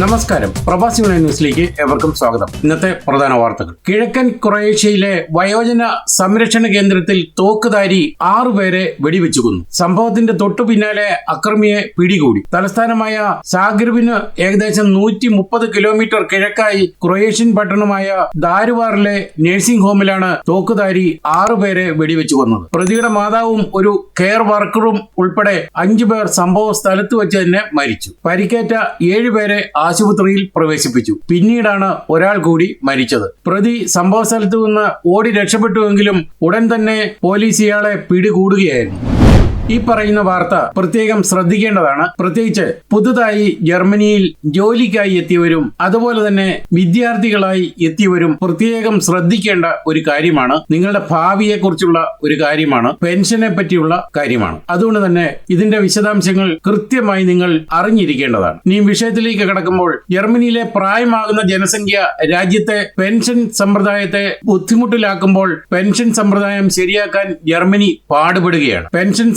നമസ്കാരം. പ്രവാസി മലയാള ന്യൂസിലേക്ക് ഏവർക്കും സ്വാഗതം. ഇന്നത്തെ പ്രധാന വാർത്തകൾ. കിഴക്കൻ ക്രൊയേഷ്യയിലെ വയോജന സംരക്ഷണ കേന്ദ്രത്തിൽ തോക്കുധാരി ആറുപേരെ വെടിവെച്ചു കൊന്നു സംഭവത്തിന്റെ തൊട്ടു പിന്നാലെ അക്രമിയെ പിടികൂടി. തലസ്ഥാനമായ സാഗ്രബിന് ഏകദേശം നൂറ്റി മുപ്പത് കിലോമീറ്റർ കിഴക്കായി ക്രൊയേഷ്യൻ പട്ടണമായ ദാരുവാറിലെ നഴ്സിംഗ് ഹോമിലാണ് തോക്കുധാരി ആറുപേരെ വെടിവെച്ചു കൊന്നത്. പ്രതിയുടെ മാതാവും ഒരു കെയർ വർക്കറും ഉൾപ്പെടെ അഞ്ചു പേർ സംഭവ സ്ഥലത്ത് വെച്ച് തന്നെ മരിച്ചു. പരിക്കേറ്റ ഏഴുപേരെ ആശുപത്രിയിൽ പ്രവേശിപ്പിച്ചു. പിന്നീടാണ് ഒരാൾ കൂടി മരിച്ചത്. പ്രതി സംഭവ സ്ഥലത്തു നിന്ന് ഓടി രക്ഷപ്പെട്ടുവെങ്കിലും ഉടൻ തന്നെ പോലീസ് ഇയാളെ പിടികൂടുകയായിരുന്നു. ഈ പറയുന്ന വാർത്ത പ്രത്യേകം ശ്രദ്ധിക്കേണ്ടതാണ്. പ്രത്യേകിച്ച് പുതുതായി ജർമ്മനിയിൽ ജോലിക്കായി എത്തിയവരും അതുപോലെ തന്നെ വിദ്യാർത്ഥികളായി എത്തിയവരും പ്രത്യേകം ശ്രദ്ധിക്കേണ്ട ഒരു കാര്യമാണ്. നിങ്ങളുടെ ഭാവിയെ കുറിച്ചുള്ള ഒരു കാര്യമാണ്. പെൻഷനെ പറ്റിയുള്ള കാര്യമാണ്. അതുകൊണ്ട് തന്നെ ഇതിന്റെ വിശദാംശങ്ങൾ കൃത്യമായി നിങ്ങൾ അറിഞ്ഞിരിക്കേണ്ടതാണ്. ഇനി വിഷയത്തിലേക്ക് കടക്കുമ്പോൾ ജർമ്മനിയിലെ പ്രായമാകുന്ന ജനസംഖ്യ രാജ്യത്തെ പെൻഷൻ സമ്പ്രദായത്തെ ബുദ്ധിമുട്ടിലാക്കുമ്പോൾ പെൻഷൻ സമ്പ്രദായം ശരിയാക്കാൻ ജർമ്മനി പാടുപെടുകയാണ്. പെൻഷൻ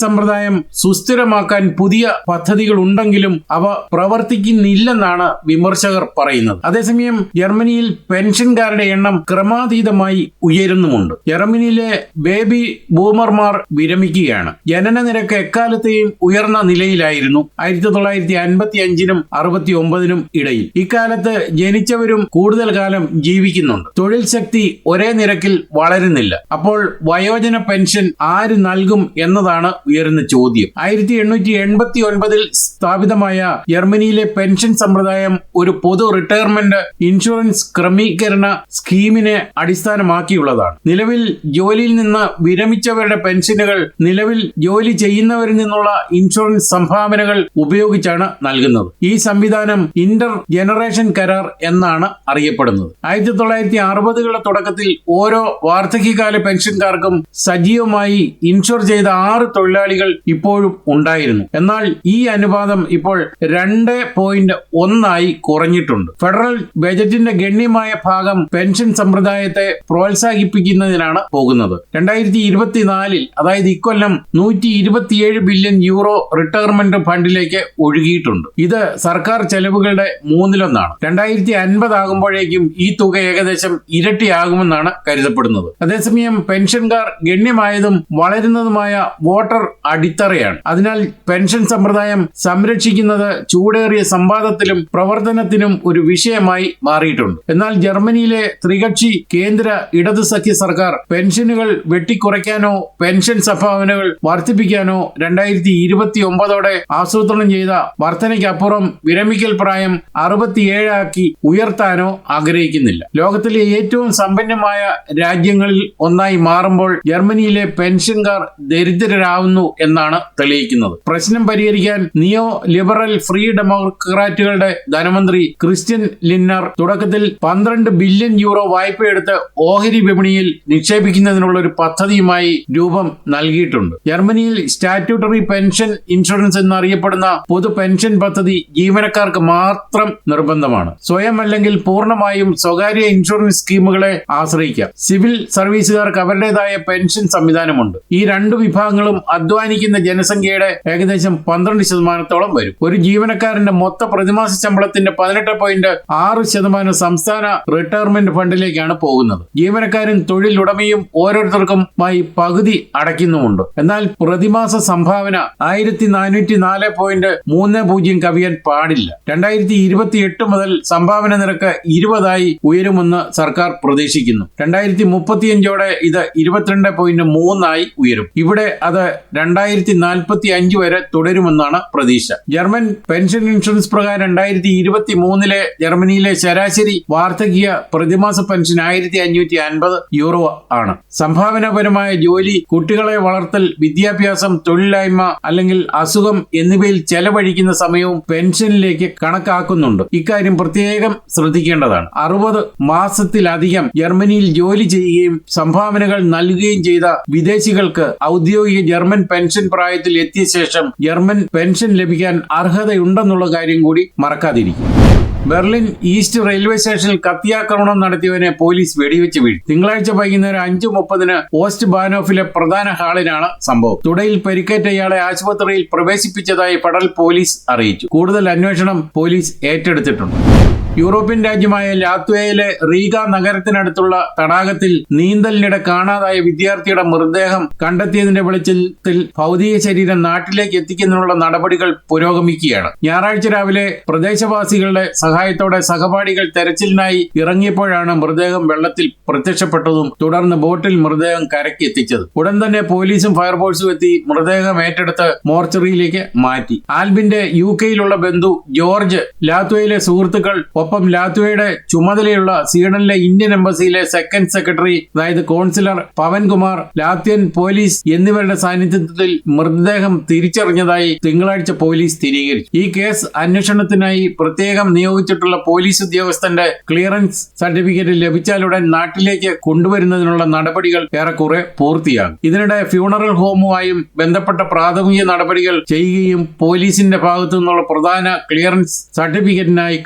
സുസ്ഥിരമാക്കാൻ പുതിയ പദ്ധതികൾ ഉണ്ടെങ്കിലും അവ പ്രവർത്തിക്കുന്നില്ലെന്നാണ് വിമർശകർ പറയുന്നത്. അതേസമയം ജർമ്മനിയിൽ പെൻഷൻകാരുടെ എണ്ണം ക്രമാതീതമായി ഉയരുന്നുമുണ്ട്. ജർമ്മനിയിലെ ബേബി ബൂമർമാർ വിരമിക്കുകയാണ്. ജനന നിരക്ക് എക്കാലത്തെയും ഉയർന്ന നിലയിലായിരുന്നു. ആയിരത്തി തൊള്ളായിരത്തി അൻപത്തി അഞ്ചിനും അറുപത്തി ഒമ്പതിനും ഇടയിൽ. ഇക്കാലത്ത് ജനിച്ചവരും കൂടുതൽ കാലം ജീവിക്കുന്നുണ്ട്. തൊഴിൽ ശക്തി ഒരേ നിരക്കിൽ വളരുന്നില്ല. അപ്പോൾ വയോജന പെൻഷൻ ആര് നൽകും എന്നതാണ് ഉയരുന്ന ചോദ്യം. ആയിരത്തി എണ്ണൂറ്റി എൺപത്തി ഒൻപതിൽ സ്ഥാപിതമായ ജർമ്മനിയിലെ പെൻഷൻ സമ്പ്രദായം ഒരു പൊതു റിട്ടയർമെന്റ് ഇൻഷുറൻസ് ക്രമീകരണ സ്കീമിനെ അടിസ്ഥാനമാക്കിയുള്ളതാണ്. നിലവിൽ ജോലിയിൽ നിന്ന് വിരമിച്ചവരുടെ പെൻഷനുകൾ നിലവിൽ ജോലി ചെയ്യുന്നവരിൽ നിന്നുള്ള ഇൻഷുറൻസ് സംഭാവനകൾ ഉപയോഗിച്ചാണ് നൽകുന്നത്. ഈ സംവിധാനം ഇന്റർ ജനറേഷൻ കരാർ എന്നാണ് അറിയപ്പെടുന്നത്. ആയിരത്തി തൊള്ളായിരത്തി അറുപതുകളുടെ തുടക്കത്തിൽ ഓരോ വാർദ്ധക്യകാല പെൻഷൻകാർക്കും സജീവമായി ഇൻഷുർ ചെയ്ത ആറ് തൊഴിലാളികൾ ഇപ്പോഴും ഉണ്ടായിരുന്നു. എന്നാൽ ഈ അനുപാതം ഇപ്പോൾ രണ്ട് പോയിന്റ് ഒന്നായി കുറഞ്ഞിട്ടുണ്ട്. ഫെഡറൽ ബജറ്റിന്റെ ഗണ്യമായ ഭാഗം പെൻഷൻ സമ്പ്രദായത്തെ പ്രോത്സാഹിപ്പിക്കുന്നതിനാണ് പോകുന്നത്. രണ്ടായിരത്തി ഇരുപത്തിനാലിൽ അതായത് ഇക്കൊല്ലം നൂറ്റി ഇരുപത്തിയേഴ് ബില്യൺ യൂറോ റിട്ടയർമെന്റ് ഫണ്ടിലേക്ക് ഒഴുകിയിട്ടുണ്ട്. ഇത് സർക്കാർ ചെലവുകളുടെ മൂന്നിലൊന്നാണ്. രണ്ടായിരത്തി അൻപത് ആകുമ്പോഴേക്കും ഈ തുക ഏകദേശം ഇരട്ടിയാകുമെന്നാണ് കരുതപ്പെടുന്നത്. അതേസമയം പെൻഷൻകാർ ഗണ്യമായതും വളരുന്നതുമായ വോട്ടർ അടിത്തറയാണ്. അതിനാൽ പെൻഷൻ സമ്പ്രദായം സംരക്ഷിക്കുന്നത് ചൂടേറിയ സംവാദത്തിലും പ്രവർത്തനത്തിനും ഒരു വിഷയമായി മാറിയിട്ടുണ്ട്. എന്നാൽ ജർമ്മനിയിലെ ത്രികക്ഷി കേന്ദ്ര ഇടതു സഖ്യ സർക്കാർ പെൻഷനുകൾ വെട്ടിക്കുറയ്ക്കാനോ പെൻഷൻ സംഭാവനകൾ വർദ്ധിപ്പിക്കാനോ രണ്ടായിരത്തി ഇരുപത്തി ഒമ്പതോടെ ആസൂത്രണം ചെയ്ത വർധനയ്ക്കപ്പുറം വിരമിക്കൽ പ്രായം അറുപത്തിയേഴാക്കി ഉയർത്താനോ ആഗ്രഹിക്കുന്നില്ല. ലോകത്തിലെ ഏറ്റവും സമ്പന്നമായ രാജ്യങ്ങളിൽ ഒന്നായി മാറുമ്പോൾ ജർമ്മനിയിലെ പെൻഷൻകാർ ദരിദ്രരാവുന്നു എന്നാണ് തെളിയിക്കുന്നത്. പ്രശ്നം പരിഹരിക്കാൻ നിയോ ലിബറൽ ഫ്രീ ഡെമോക്രാറ്റുകളുടെ ധനമന്ത്രി ക്രിസ്ത്യൻ ലിന്നർ തുടക്കത്തിൽ പന്ത്രണ്ട് ബില്യൺ യൂറോ വായ്പയെടുത്ത് ഓഹരി വിപണിയിൽ നിക്ഷേപിക്കുന്നതിനുള്ള ഒരു പദ്ധതിയുമായി രൂപം നൽകിയിട്ടുണ്ട്. ജർമ്മനിയിൽ സ്റ്റാറ്റ്യൂട്ടറി പെൻഷൻ ഇൻഷുറൻസ് എന്നറിയപ്പെടുന്ന പൊതു പെൻഷൻ പദ്ധതി ജീവനക്കാർക്ക് മാത്രം നിർബന്ധമാണ്. സ്വയം അല്ലെങ്കിൽ പൂർണമായും സ്വകാര്യ ഇൻഷുറൻസ് സ്കീമുകളെ ആശ്രയിക്കാം. സിവിൽ സർവീസുകാർക്ക് അവരുടേതായ പെൻഷൻ സംവിധാനമുണ്ട്. ഈ രണ്ട് വിഭാഗങ്ങളും അധ്വാനിക്കുന്ന ജനസംഖ്യയുടെ ഏകദേശം പന്ത്രണ്ട് ശതമാനത്തോളം വരും. ഒരു ജീവനക്കാരന്റെ മൊത്ത പ്രതിമാസ ശമ്പളത്തിന്റെ പതിനെട്ട് പോയിന്റ് ആറ് ശതമാനം സംസ്ഥാന റിട്ടയർമെന്റ് ഫണ്ടിലേക്കാണ് പോകുന്നത്. ജീവനക്കാരും തൊഴിലുടമയും ഓരോരുത്തർക്കുമായി പകുതി അടയ്ക്കുന്നുമുണ്ട്. എന്നാൽ പ്രതിമാസ സംഭാവന ആയിരത്തി നാനൂറ്റി നാല് പോയിന്റ് മൂന്ന് പൂജ്യം കവിയാൻ പാടില്ല. രണ്ടായിരത്തി ഇരുപത്തി എട്ട് മുതൽ സംഭാവന നിരക്ക് ഇരുപതായി ഉയരുമെന്ന് സർക്കാർ പ്രതീക്ഷിക്കുന്നു. രണ്ടായിരത്തി മുപ്പത്തിയഞ്ചോടെ ഇത് ഇരുപത്തിരണ്ട് പോയിന്റ് മൂന്നായി ഉയരും. ഇവിടെ അത് രണ്ടായിരത്തി നാൽപ്പത്തി അഞ്ച് വരെ തുടരുമെന്നാണ് പ്രതീക്ഷ. ജർമ്മൻ പെൻഷൻ ഇൻഷുറൻസ് പ്രകാരം രണ്ടായിരത്തി ഇരുപത്തി മൂന്നിലെ ജർമ്മനിയിലെ ശരാശരി വാർദ്ധക്യ പ്രതിമാസ പെൻഷൻ ആയിരത്തി അഞ്ഞൂറ്റി അൻപത് യൂറോ ആണ്. സംഭാവനാപരമായ ജോലി കുട്ടികളെ വളർത്തൽ വിദ്യാഭ്യാസം തൊഴിലില്ലായ്മ അല്ലെങ്കിൽ അസുഖം എന്നിവയിൽ ചെലവഴിക്കുന്ന സമയവും പെൻഷനിലേക്ക് കണക്കാക്കുന്നുണ്ട്. ഇക്കാര്യം പ്രത്യേകം ശ്രദ്ധിക്കേണ്ടതാണ്. അറുപത് മാസത്തിലധികം ജർമ്മനിയിൽ ജോലി ചെയ്യുകയും സംഭാവനകൾ നൽകുകയും ചെയ്ത വിദേശികൾക്ക് ഔദ്യോഗിക ജർമ്മൻ പെൻഷൻ പ്രായത്തിൽ എത്തിയ ശേഷം ജർമ്മൻ പെൻഷൻ ലഭിക്കാൻ അർഹതയുണ്ടെന്നുള്ള കാര്യം കൂടി മറക്കാതിരിക്കും. ബെർലിൻ ഈസ്റ്റ് റെയിൽവേ സ്റ്റേഷനിൽ കത്തിയാക്രമണം നടത്തിയവനെ പോലീസ് വെടിവെച്ച് വീഴ്ത്തി. തിങ്കളാഴ്ച വൈകുന്നേരം അഞ്ചു മുപ്പതിന് ഓസ്റ്റ് ബാനോഫിലെ പ്രധാന ഹാളിലാണ് സംഭവം. തുടയിൽ പരിക്കേറ്റ ഇയാളെ ആശുപത്രിയിൽ പ്രവേശിപ്പിച്ചതായി പടൽ പോലീസ് അറിയിച്ചു. കൂടുതൽ അന്വേഷണം പോലീസ് ഏറ്റെടുത്തിട്ടുണ്ട്. യൂറോപ്യൻ രാജ്യമായ ലാത്വയിലെ റീഗ നഗരത്തിനടുത്തുള്ള തടാകത്തിൽ നീന്തലിനിടെ കാണാതായ വിദ്യാർത്ഥിയുടെ മൃതദേഹം കണ്ടെത്തിയതിന്റെ വെളിച്ചത്തിൽ ഭൗതിക ശരീരം നാട്ടിലേക്ക് എത്തിക്കുന്നതിനുള്ള നടപടികൾ പുരോഗമിക്കുകയാണ്. ഞായറാഴ്ച രാവിലെ പ്രദേശവാസികളുടെ സഹായത്തോടെ സഹപാഠികൾ തെരച്ചിലിനായി ഇറങ്ങിയപ്പോഴാണ് മൃതദേഹം വെള്ളത്തിൽ പ്രത്യക്ഷപ്പെട്ടതും തുടർന്ന് ബോട്ടിൽ മൃതദേഹം കരയ്ക്ക് എത്തിച്ചത്. ഉടൻ തന്നെ പോലീസും ഫയർഫോഴ്സും എത്തി മൃതദേഹം ഏറ്റെടുത്ത് മോർച്ചറിയിലേക്ക് മാറ്റി. ആൽബിന്റെ യു കെയിലുള്ള ബന്ധു ജോർജ് ലാത്വയിലെ സുഹൃത്തുക്കൾ ഒപ്പം ലാത്വയുടെ ചുമതലയുള്ള സ്വീഡനിലെ ഇന്ത്യൻ എംബസിയിലെ സെക്കൻഡ് സെക്രട്ടറി അതായത് കോൺസിലർ പവൻകുമാർ ലാത്വൻ പോലീസ് എന്നിവരുടെ സാന്നിധ്യത്തിൽ മൃതദേഹം തിരിച്ചറിഞ്ഞതായി തിങ്കളാഴ്ച പോലീസ് സ്ഥിരീകരിച്ചു. ഈ കേസ് അന്വേഷണത്തിനായി പ്രത്യേകം നിയോഗിച്ചിട്ടുള്ള പോലീസ് ഉദ്യോഗസ്ഥന്റെ ക്ലിയറൻസ് സർട്ടിഫിക്കറ്റ് ലഭിച്ചാലുടൻ നാട്ടിലേക്ക് കൊണ്ടുവരുന്നതിനുള്ള നടപടികൾ ഏറെക്കുറെ പൂർത്തിയാകും. ഇതിനിടെ ഫ്യൂണറൽ ഹോമുമായും ബന്ധപ്പെട്ട പ്രാഥമിക നടപടികൾ ചെയ്യുകയും പോലീസിന്റെ ഭാഗത്തു നിന്നുള്ള പ്രധാന ക്ലിയറൻസ് സർട്ടിഫിക്കറ്റിനായി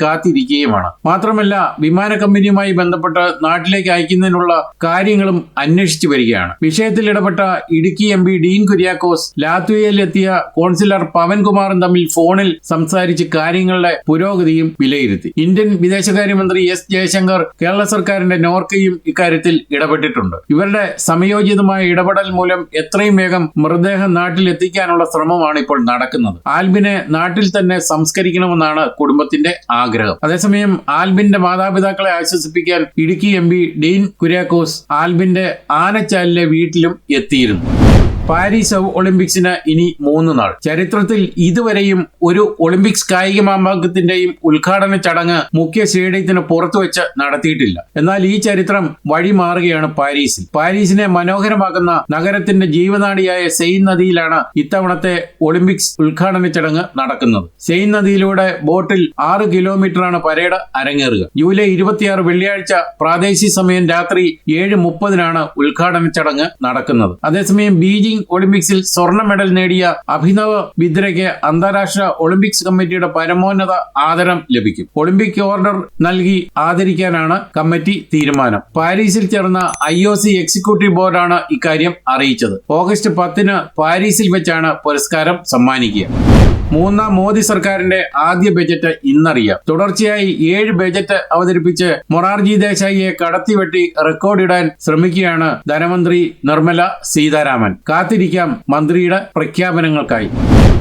കാത്തിരിക്കുകയുമാണ് മാത്രമല്ല വിമാന കമ്പനിയുമായി ബന്ധപ്പെട്ട് നാട്ടിലേക്ക് അയക്കുന്നതിനുള്ള കാര്യങ്ങളും അന്വേഷിച്ചു വരികയാണ്. വിഷയത്തിൽ ഇടപെട്ട ഇടുക്കി എം പി ഡീൻ കുര്യാക്കോസ് ലാത്വിയയിലെത്തിയ കോൺസിലർ പവൻകുമാറും തമ്മിൽ ഫോണിൽ സംസാരിച്ച് കാര്യങ്ങളുടെ പുരോഗതിയും വിലയിരുത്തി. ഇന്ത്യൻ വിദേശകാര്യമന്ത്രി എസ് ജയശങ്കർ കേരള സർക്കാരിന്റെ നോർക്കയും ഇക്കാര്യത്തിൽ ഇടപെട്ടിട്ടുണ്ട്. ഇവരുടെ സമയോചിതമായ ഇടപെടൽ മൂലം എത്രയും വേഗം മൃതദേഹം നാട്ടിൽ എത്തിക്കാനുള്ള ശ്രമമാണ് ഇപ്പോൾ നടക്കുന്നത്. ആൽബിനെ നാട്ടിൽ തന്നെ സംസ്കരിക്കണമെന്നാണ് കുടുംബത്തിന്റെ ആഗ്രഹം. അതേസമയം ആൽബിന്റെ മാതാപിതാക്കളെ ആശ്വസിപ്പിക്കാൻ ഇടുക്കി എം ഡീൻ കുര്യാക്കോസ് ആൽബിന്റെ ആനച്ചാലിലെ വീട്ടിലും എത്തിയിരുന്നു പാരീസ് ഒളിമ്പിക്സിന് ഇനി മൂന്ന് നാൾ. ചരിത്രത്തിൽ ഇതുവരെയും ഒരു ഒളിമ്പിക്സ് കായിക മാമാങ്കത്തിന്റെയും ഉദ്ഘാടന ചടങ്ങ് മുഖ്യ സ്റ്റേഡിയത്തിന് പുറത്തുവെച്ച് നടത്തിയിട്ടില്ല. എന്നാൽ ഈ ചരിത്രം വഴിമാറുകയാണ് പാരീസിൽ. പാരീസിനെ മനോഹരമാക്കുന്ന നഗരത്തിന്റെ ജീവനാടിയായ സെയിൻ നദിയിലാണ് ഇത്തവണത്തെ ഒളിമ്പിക്സ് ഉദ്ഘാടന ചടങ്ങ് നടക്കുന്നത്. സെയിൻ നദിയിലൂടെ ബോട്ടിൽ ആറ് കിലോമീറ്ററാണ് പരേഡ് അരങ്ങേറുക. ജൂലൈ ഇരുപത്തിയാറ് വെള്ളിയാഴ്ച പ്രാദേശിക സമയം രാത്രി ഏഴ് മുപ്പതിനാണ് ഉദ്ഘാടന ചടങ്ങ് നടക്കുന്നത്. അതേസമയം ബീജിംഗ് ഒളിമ്പിക്സിൽ സ്വർണ മെഡൽ നേടിയ അഭിനവ് ബിദ്രയ്ക്ക് അന്താരാഷ്ട്ര ഒളിമ്പിക്സ് കമ്മിറ്റിയുടെ പരമോന്നത ആദരം ലഭിക്കും. ഒളിമ്പിക് ഓർഡർ നൽകി ആദരിക്കാനാണ് കമ്മിറ്റി തീരുമാനം. പാരീസിൽ ചേർന്ന ഐ ഒ സി എക്സിക്യൂട്ടീവ് ബോർഡാണ് ഇക്കാര്യം അറിയിച്ചത്. ഓഗസ്റ്റ് പത്തിന് പാരീസിൽ വെച്ചാണ് പുരസ്കാരം സമ്മാനിക്കുക. മൂന്നാം മോദി സർക്കാരിന്റെ ആദ്യ ബജറ്റ് ഇന്നറിയാം. തുടർച്ചയായി ഏഴ് ബജറ്റ് അവതരിപ്പിച്ച് മൊറാർജി ദേശായിയെ കടത്തിവെട്ടി റെക്കോർഡിടാൻ ശ്രമിക്കുകയാണ് ധനമന്ത്രി നിർമ്മല സീതാരാമൻ. കാത്തിരിക്കാം മന്ത്രിയുടെ പ്രഖ്യാപനങ്ങൾക്കായി.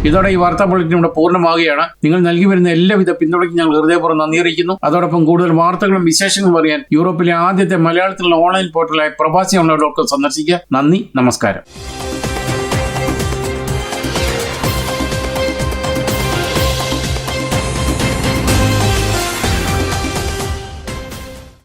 ഇതോടെ ഈ വാർത്താ ബുള്ളറ്റിൻ ഇവിടെ പൂർണമാവുകയാണ്. നിങ്ങൾ നൽകി വരുന്ന എല്ലാവിധ പിന്തുണയ്ക്കും ഞങ്ങൾ ഹൃദയപൂർവം നന്ദി അറിയിക്കുന്നു. അതോടൊപ്പം കൂടുതൽ വാർത്തകളും വിശേഷങ്ങളും അറിയാൻ യൂറോപ്പിലെ ആദ്യത്തെ മലയാളത്തിലുള്ള ഓൺലൈൻ പോർട്ടലായ പ്രവാസി ഓൺലൈൻ ഡോട്ട് സന്ദർശിക്കുക. നന്ദി നമസ്കാരം.